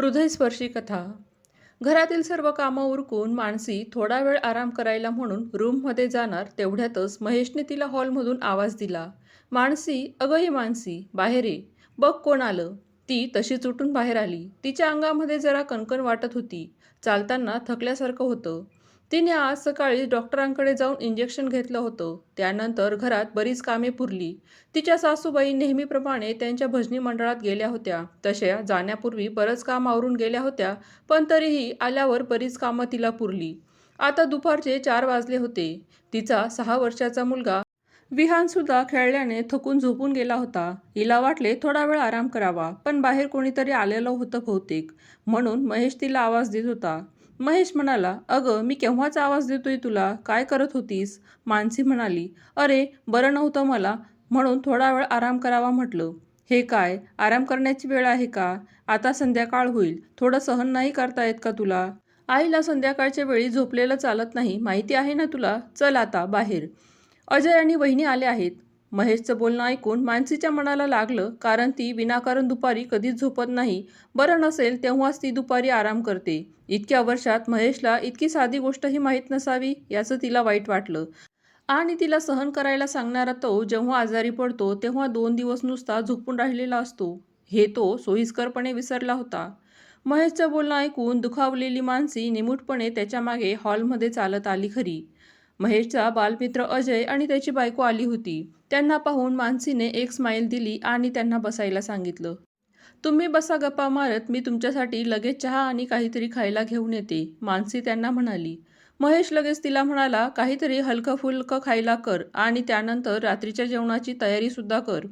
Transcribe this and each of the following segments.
हृदयस्पर्शी कथा. घरातील सर्व कामं उरकून मानसी थोडा वेळ आराम करायला म्हणून रूममध्ये जाणार तेवढ्यातच महेशने तिला हॉलमधून आवाज दिला. मानसी अगं ही मानसी बाहेर ये. बघ कोण आलं. ती तशीच उठून बाहेर आली. तिच्या अंगामध्ये जरा कणकण वाटत होती. चालताना थकल्यासारखं होतं. तिने आज सकाळी डॉक्टरांकडे जाऊन इंजेक्शन घेतलं होतं. त्यानंतर घरात बरीच कामे पुरली. तिच्या सासूबाई नेहमीप्रमाणे त्यांच्या भजनी मंडळात गेल्या होत्या. तशा जाण्यापूर्वी बरंच काम आवरून गेल्या होत्या पण तरीही आल्यावर बरीच कामं तिला पुरली. आता दुपारचे चार वाजले होते. तिचा सहा वर्षाचा मुलगा विहानसुद्धा खेळल्याने थकून झोपून गेला होता. हिला वाटले थोडा वेळ आराम करावा पण बाहेर कोणीतरी आलेलं होतं बहुतेक. म्हणून महेश तिला आवाज देत होता. महेश म्हणाला अगं मी केव्हाचा आवाज देतोय तुला? काय करत होतीस? मानसी म्हणाली अरे बरं नव्हतं मला. म्हणून थोडा वेळ आराम करावा म्हटलं. हे काय? आराम करण्याची वेळ आहे का? आता संध्याकाळ होईल. थोडं सहन नाही करता येत का तुला? आईला संध्याकाळच्या वेळी झोपलेलं चालत नाही. माहिती आहे ना तुला? चल आता बाहेर. अजय आणि वहिनी आले आहेत. महेशचं बोलणं ऐकून मानसीच्या मनाला लागलं कारण ती विनाकारण दुपारी कधीच झोपत नाही. बरं नसेल तेव्हाच ती दुपारी आराम करते. इतक्या वर्षात महेशला इतकी साधी गोष्टही माहीत नसावी याचं तिला वाईट वाटलं. आणि तिला सहन करायला सांगणारा तो जेव्हा आजारी पडतो तेव्हा दोन दिवस नुसता झोपून राहिलेला असतो. हे तो सोयीस्करपणे विसरला होता. महेशचं बोलणं ऐकून दुखावलेली मानसी निमूटपणे त्याच्यामागे हॉलमध्ये चालत आली खरी. महेशचा बालमित्र अजय आणि त्याची बायको आली होती. त्यांना पाहून मानसीने एक स्माईल दिली आणि त्यांना बसायला सांगितलं तुम्ही बसा गप्पा मारत मी तुमच्यासाठी लगेच चहा आणि काहीतरी खायला घेऊन येते मानसी त्यांना म्हणाली. महेश लगेच तिला म्हणाला काहीतरी हलकं फुलकं खायला कर आणि त्यानंतर रात्रीच्या जेवणाची तयारीसुद्धा कर.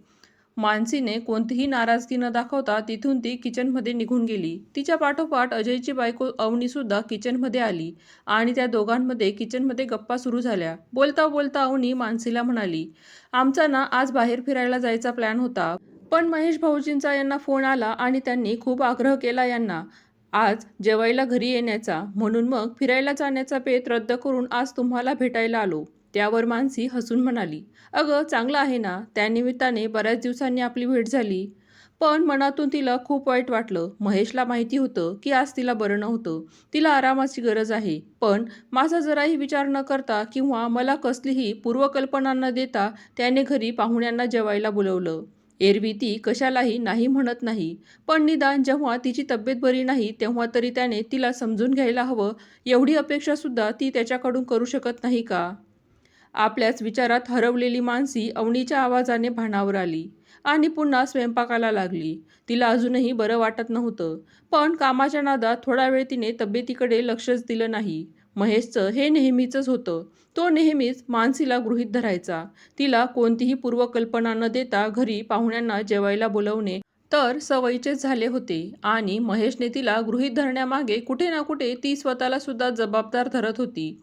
मानसीने कोणतीही नाराजगी न दाखवता तिथून ती किचनमध्ये निघून गेली. तिच्या पाठोपाठ अजयची बायको अवनीसुद्धा किचनमध्ये आली आणि त्या दोघांमध्ये किचनमध्ये गप्पा सुरू झाल्या. बोलता बोलता अवनी मानसीला म्हणाली आमचा ना आज बाहेर फिरायला जायचा प्लॅन होता. पण महेश भाऊजींचा यांना फोन आला आणि त्यांनी खूप आग्रह केला यांना. आज जेवायला घरी येण्याचा. म्हणून मग फिरायला जाण्याचा पेत रद्द करून आज तुम्हाला भेटायला आलो. त्यावर मानसी हसून म्हणाली अगं चांगलं आहे ना त्यानिमित्ताने बऱ्याच दिवसांनी आपली भेट झाली. पण मनातून तिला खूप वाईट वाटलं. महेशला माहिती होतं की आज तिला बरं नव्हतं. तिला आरामाची गरज आहे. पण माझा जराही विचार न करता किंवा मला कसलीही पूर्वकल्पना न देता त्याने घरी पाहुण्यांना जेवायला बोलवलं. एरवी ती कशालाही नाही म्हणत नाही. पण निदान जेव्हा तिची तब्येत बरी नाही तेव्हा तरी त्याने तिला समजून घ्यायला हवं. एवढी अपेक्षासुद्धा ती त्याच्याकडून करू शकत नाही का? आपल्याच विचारात हरवलेली मानसी अवनीच्या आवाजाने भानावर आली आणि पुन्हा स्वयंपाकाला लागली. तिला अजूनही बरं वाटत नव्हतं पण कामाच्या नादात थोडा वेळ तिने तब्येतीकडे लक्षच दिलं नाही. महेशचं हे नेहमीचंच होतं. तो नेहमीच मानसीला गृहीत धरायचा. तिला कोणतीही पूर्वकल्पना न देता घरी पाहुण्यांना जेवायला बोलवणे तर सवयीचेच झाले होते आणि महेशने तिला गृहीत धरण्यामागे कुठे ना कुठे ती स्वतःला सुद्धा जबाबदार धरत होती.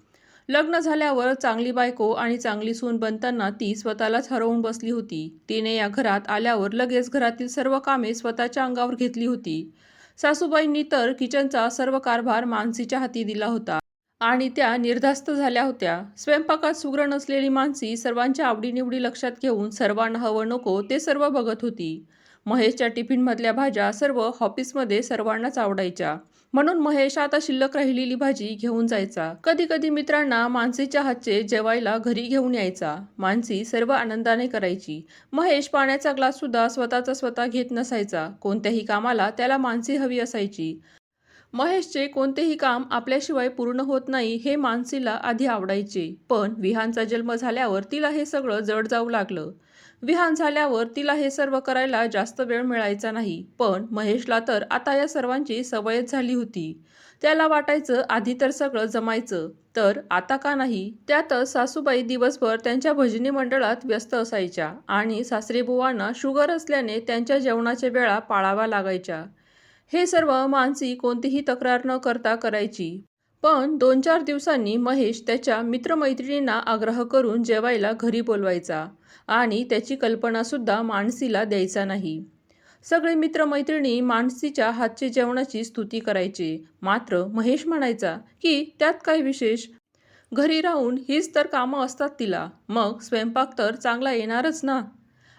लग्न झाल्यावर चांगली बायको आणि चांगली सून बनताना ती स्वतःलाच हरवून बसली होती. तिने या घरात आल्यावर लगेच घरातील सर्व कामे स्वतःच्या अंगावर घेतली होती. सासूबाईंनी तर किचनचा सर्व कारभार मानसीच्या हाती दिला होता आणि त्या निर्धास्त झाल्या होत्या. स्वयंपाकात सुग्र नसलेली मानसी सर्वांच्या आवडीनिवडी लक्षात घेऊन सर्वांना हवं नको ते सर्व बघत होती. महेशच्या टिफिनमधल्या भाज्या सर्व ऑफिसमध्ये सर्वांनाच आवडायच्या. म्हणून महेश आता शिल्लक राहिलेली भाजी घेऊन जायचा. कधी कधी मित्रांना मानसीच्या हातचे जेवायला घरी घेऊन यायचा. मानसी सर्व आनंदाने करायची. महेश पाण्याचा ग्लास सुद्धा स्वतःचा स्वतः घेत नसायचा. कोणत्याही कामाला त्याला मानसी हवी असायची. महेशचे कोणतेही काम आपल्याशिवाय पूर्ण होत नाही हे मानसीला आधी आवडायचे. पण विहानचा जन्म झाल्यावर तिला हे सगळं जड जाऊ लागलं. विहान झाल्यावर तिला हे सर्व करायला जास्त वेळ मिळायचा नाही. पण महेशला तर आता या सर्वांची सवयच झाली होती. त्याला वाटायचं आधी तर सगळं जमायचं. तर आता का नाही? त्यातच सासूबाई दिवसभर त्यांच्या भजनी मंडळात व्यस्त असायच्या आणि सासरेबुवांना शुगर असल्याने त्यांच्या जेवणाच्या वेळा पाळाव्या लागायच्या. हे सर्व मानसी कोणतीही तक्रार न करता करायची. पण दोन चार दिवसांनी महेश त्याच्या मित्रमैत्रिणींना आग्रह करून जेवायला घरी बोलवायचा आणि त्याची कल्पनासुद्धा मानसीला द्यायचा नाही. सगळे मित्रमैत्रिणी मानसीच्या हातचे जेवणाची स्तुती करायचे. मात्र महेश म्हणायचा की त्यात काय विशेष? घरी राहून हीच तर कामं असतात तिला. मग स्वयंपाक तर चांगला येणारच ना?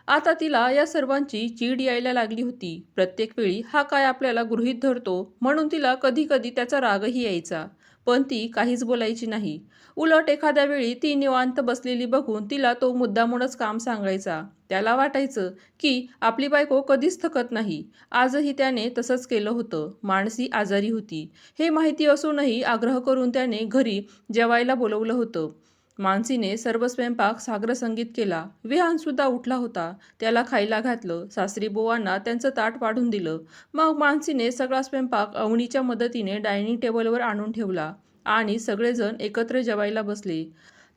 आता तिला या सर्वांची चीड यायला लागली होती. प्रत्येक वेळी हा काय आपल्याला गृहीत धरतो म्हणून तिला कधी कधी त्याचा रागही यायचा. पण ती काहीच बोलायची नाही. उलट एखाद्या वेळी ती निवांत बसलेली बघून तिला तो मुद्दामूनच काम सांगायचा. त्याला वाटायचं की आपली बायको कधीच थकत नाही. आजही त्याने तसंच केलं होतं. माणसी आजारी होती. हे माहिती असूनही आग्रह करून त्याने घरी जेवायला बोलवलं होतं. मानसीने सर्व स्वयंपाक सागरसंगीत केला. विहानसुद्धा उठला होता. त्याला खायला घातलं. सासरी बोवांना त्यांचं ताट वाढून दिलं. मग मानसीने सगळा स्वयंपाक अवनीच्या मदतीने डायनिंग टेबलवर आणून ठेवला आणि सगळेजण एकत्र जेवायला बसले.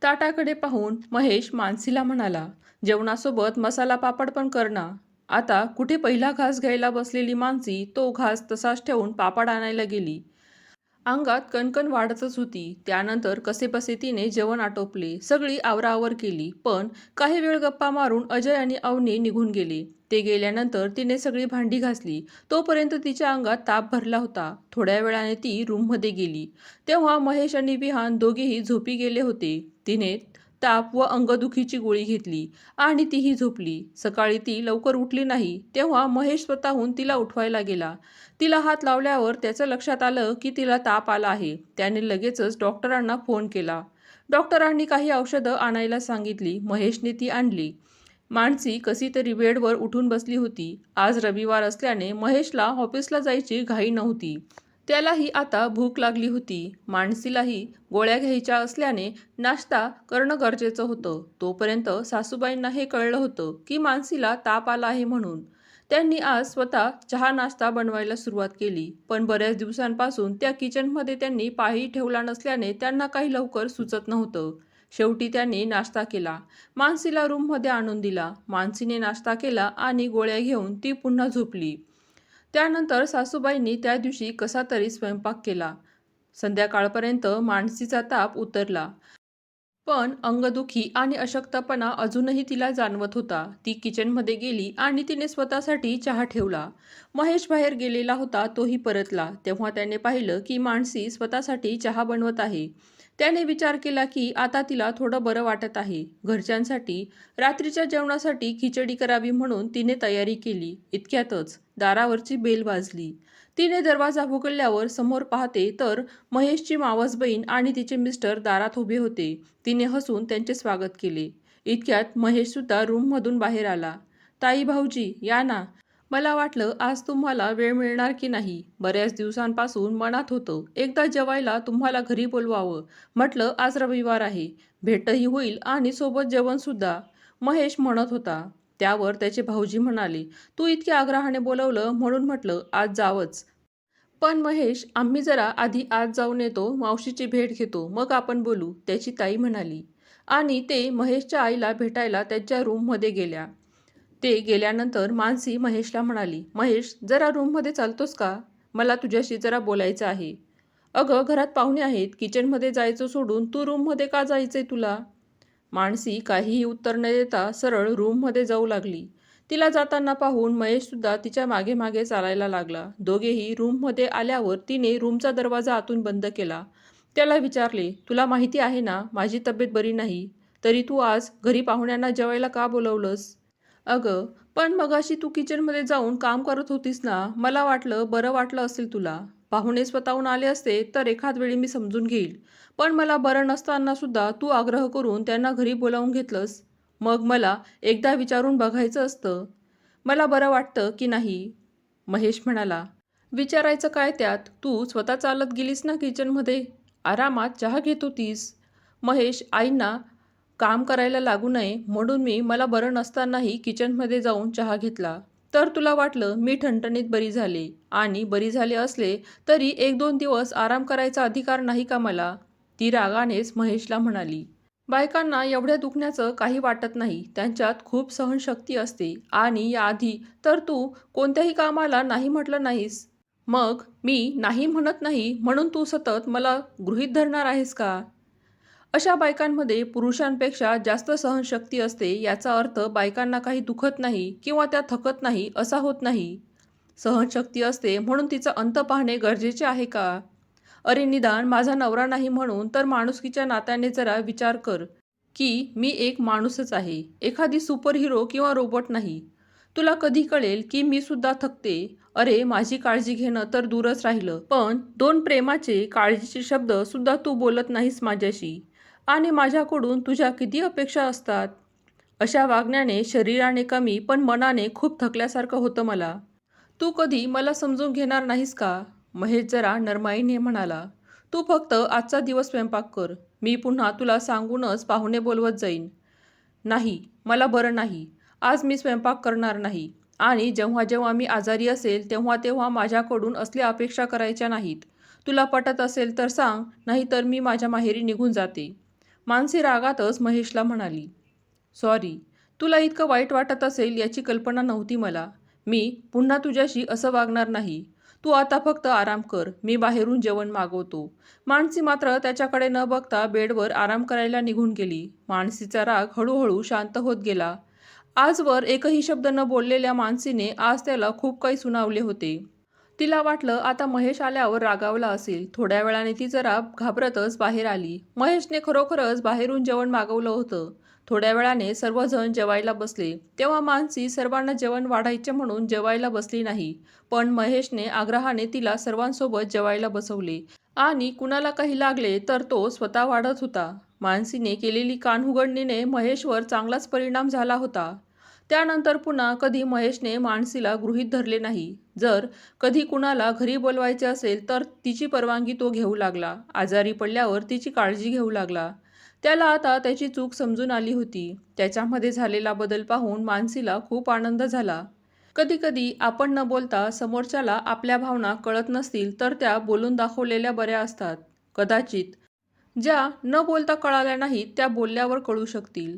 ताटाकडे पाहून महेश मानसीला म्हणाला जेवणासोबत मसाला पापड पण करणार आता कुठे पहिला घास घ्यायला बसलेली मानसी तो घास तसाच ठेवून पापड आणायला गेली. अंगात कणकण वाढतच होती. त्यानंतर कसेबसे तिने जेवण आटोपले. सगळी आवराआवर केली. पण काही वेळ गप्पा मारून अजय आणि अवनी निघून गेले. ते गेल्यानंतर तिने सगळी भांडी घासली. तोपर्यंत तिच्या अंगात ताप भरला होता. थोड्या वेळाने ती रूममध्ये गेली. तेव्हा महेश आणि विहान दोघेही झोपी गेले होते. तिने ताप व अंगदुखीची गोळी घेतली आणि तीही झोपली. सकाळी ती लवकर उठली नाही तेव्हा महेश स्वतःहून तिला उठवायला गेला. तिला हात लावल्यावर त्याचं लक्षात आलं की तिला ताप आला आहे. त्याने लगेचच डॉक्टरांना फोन केला. डॉक्टरांनी काही औषधं आणायला सांगितली. महेशने ती आणली. माणसी कशी तरी बेडवर उठून बसली होती. आज रविवार असल्याने महेशला ऑफिसला जायची घाई नव्हती. त्यालाही आता भूक लागली होती. माणसीलाही गोळ्या घ्यायच्या असल्याने नाश्ता करणं गरजेचं होतं. तोपर्यंत सासूबाईंना हे कळलं होतं की मानसीला ताप आला आहे म्हणून. त्यांनी आज स्वतः चहा नाश्ता बनवायला सुरुवात केली. पण बऱ्याच दिवसांपासून त्या किचनमध्ये त्यांनी पायही ठेवला नसल्याने त्यांना काही लवकर सुचत नव्हतं. शेवटी त्यांनी नाश्ता केला. मानसीला रूममध्ये आणून दिला. मानसीने नाश्ता केला आणि गोळ्या घेऊन ती पुन्हा झोपली. त्यानंतर सासूबाईंनी त्या दिवशी कसा तरी स्वयंपाक केला. संध्याकाळपर्यंत मानसीचा ताप उतरला. पण अंगदुखी आणि अशक्तपणा अजूनही तिला जाणवत होता. ती किचनमध्ये गेली आणि तिने स्वतःसाठी चहा ठेवला. महेश बाहेर गेलेला होता तोही परतला. तेव्हा त्याने पाहिलं की माणसी स्वतःसाठी चहा बनवत आहे. त्याने विचार केला की आता तिला थोडं बरं वाटत आहे. घरच्यांसाठी रात्रीच्या जेवणासाठी खिचडी करावी म्हणून तिने तयारी केली. इतक्यातच दारावरची बेल वाजली. तिने दरवाजा उघडल्यावर समोर पाहते तर महेशची मावस बहीण आणि तिचे मिस्टर दारात उभे होते. तिने हसून त्यांचे स्वागत केले. इतक्यात महेशसुद्धा रूममधून बाहेर आला. ताई भाऊजी या ना. मला वाटलं आज तुम्हाला वेळ मिळणार की नाही? बऱ्याच दिवसांपासून मनात होतं एकदा जेवायला तुम्हाला घरी बोलवावं. म्हटलं आज रविवार आहे. भेटही होईल आणि सोबत जेवणसुद्धा. महेश म्हणत होता. त्यावर त्याचे भाऊजी म्हणाले तू इतक्या आग्रहाने बोलवलं म्हणून म्हटलं आज जावंच. पण महेश आम्ही जरा आधी आज जाऊन येतो मावशीची भेट घेतो मग आपण बोलू त्याची ताई म्हणाली. आणि ते महेशच्या आईला भेटायला त्यांच्या रूममध्ये गेल्या. ते गेल्यानंतर मानसी महेशला म्हणाली महेश जरा रूममध्ये चालतोस का? मला तुझ्याशी जरा बोलायचं आहे. अगं घरात पाहुणे आहेत. किचनमध्ये जायचं सोडून तू रूममध्ये का जायचंय तुला? मानसी काहीही उत्तर न देता सरळ रूममध्ये जाऊ लागली. तिला जाताना पाहून महेशसुद्धा तिच्यामागे मागे चालायला लागला. दोघेही रूममध्ये आल्यावर तिने रूमचा दरवाजा आतून बंद केला. त्याला विचारले तुला माहिती आहे ना माझी तब्येत बरी नाही. तरी तू आज घरी पाहुण्यांना जेवायला का बोलवलंस? अगं पण मगाशी तू किचनमध्ये जाऊन काम करत होतीस ना मला वाटलं बरं वाटलं असेल तुला. पाहुणे स्वतःहून आले असते तर एखाद वेळी मी समजून घेईल. पण मला बरं नसताना सुद्धा तू आग्रह करून त्यांना घरी बोलावून घेतलंस. मग मला एकदा विचारून बघायचं असतं. मला बरं वाटतं की नाही? महेश म्हणाला. विचारायचं काय त्यात? तू स्वतः चालत गेलीस ना किचनमध्ये? आरामात चहा घेत होतीस. महेश आईंना काम करायला लागू नये म्हणून मी मला बरं नसतानाही किचनमध्ये जाऊन चहा घेतला. तर तुला वाटलं मी ठणठणीत बरी झाले. आणि बरी झाले असले तरी एक दोन दिवस आराम करायचा अधिकार नाही का मला? ती रागानेच महेशला म्हणाली. बायकांना एवढ्या दुखण्याचं काही वाटत नाही. त्यांच्यात खूप सहनशक्ती असते. आणि याआधी तर तू कोणत्याही कामाला नाही म्हटलं नाहीस. मग मी नाही म्हणत नाही म्हणून तू सतत मला गृहीत धरणार आहेस का? अशा बायकांमध्ये पुरुषांपेक्षा जास्त सहनशक्ती असते याचा अर्थ बायकांना काही दुखत नाही किंवा त्या थकत नाही असा होत नाही. सहनशक्ती असते म्हणून तिचा अंत पाहणे गरजेचे आहे का? अरे निदान माझा नवरा नाही म्हणून तर माणुसकीच्या नात्याने जरा विचार कर की मी एक माणूसच आहे एखादी सुपर हिरो किंवा रोबोट नाही. तुला कधी कळेल की मी सुद्धा थकते. अरे माझी काळजी घेणं तर दूरच राहिलं पण दोन प्रेमाचे काळजीचे शब्द सुद्धा तू बोलत नाहीस माझ्याशी. आणि माझ्याकडून तुझ्या किती अपेक्षा असतात? अशा वागण्याने शरीराने कमी पण मनाने खूप थकल्यासारखं होतं मला. तू कधी मला समजून घेणार नाहीस का? महेश जरा नरमाईने म्हणाला. तू फक्त आजचा दिवस स्वयंपाक कर. मी पुन्हा तुला सांगूनच पाहुणे बोलवत जाईन. नाही मला बरं नाही. आज मी स्वयंपाक करणार नाही. आणि जेव्हा जेव्हा मी आजारी असेल तेव्हा तेव्हा माझ्याकडून असल्या अपेक्षा करायच्या नाहीत. तुला पटत असेल तर सांग नाहीतर मी माझ्या माहेरी निघून जाते. मानसी रागातच महेशला म्हणाली सॉरी तुला इतकं वाईट वाटत असेल याची कल्पना नव्हती मला. मी पुन्हा तुझ्याशी असं वागणार नाही. तू आता फक्त आराम कर. मी बाहेरून जेवण मागवतो. मानसी मात्र त्याच्याकडे न बघता बेडवर आराम करायला निघून गेली. मानसीचा राग हळूहळू शांत होत गेला. आजवर एकही शब्द न बोललेल्या मानसीने आज त्याला खूप काही सुनावले होते. तिला वाटलं आता महेश आल्यावर रागावला असेल. थोड्या वेळाने ती जरा घाबरतच बाहेर आली. महेशने खरोखरच बाहेरून जेवण मागवलं होतं. थोड्या वेळाने सर्वजण जेवायला बसले. तेव्हा मानसी सर्वांना जेवण वाढायचे म्हणून जेवायला बसली नाही. पण महेशने आग्रहाने तिला सर्वांसोबत जेवायला बसवले. आणि कुणाला काही लागले तर तो स्वतः वाढत होता. मानसीने केलेली कानउघडणीने महेशवर चांगलाच परिणाम झाला होता. त्यानंतर पुन्हा कधी महेशने मानसीला गृहीत धरले नाही. जर कधी कुणाला घरी बोलवायचे असेल तर तिची परवानगी तो घेऊ लागला. आजारी पडल्यावर तिची काळजी घेऊ लागला. त्याला आता त्याची चूक समजून आली होती. त्याच्यामध्ये झालेला बदल पाहून मानसीला खूप आनंद झाला. कधीकधी आपण न बोलता समोरच्याला आपल्या भावना कळत नसतील तर त्या बोलून दाखवलेल्या बऱ्या असतात. कदाचित ज्या न बोलता कळाल्या नाहीत त्या बोलल्यावर कळू शकतील.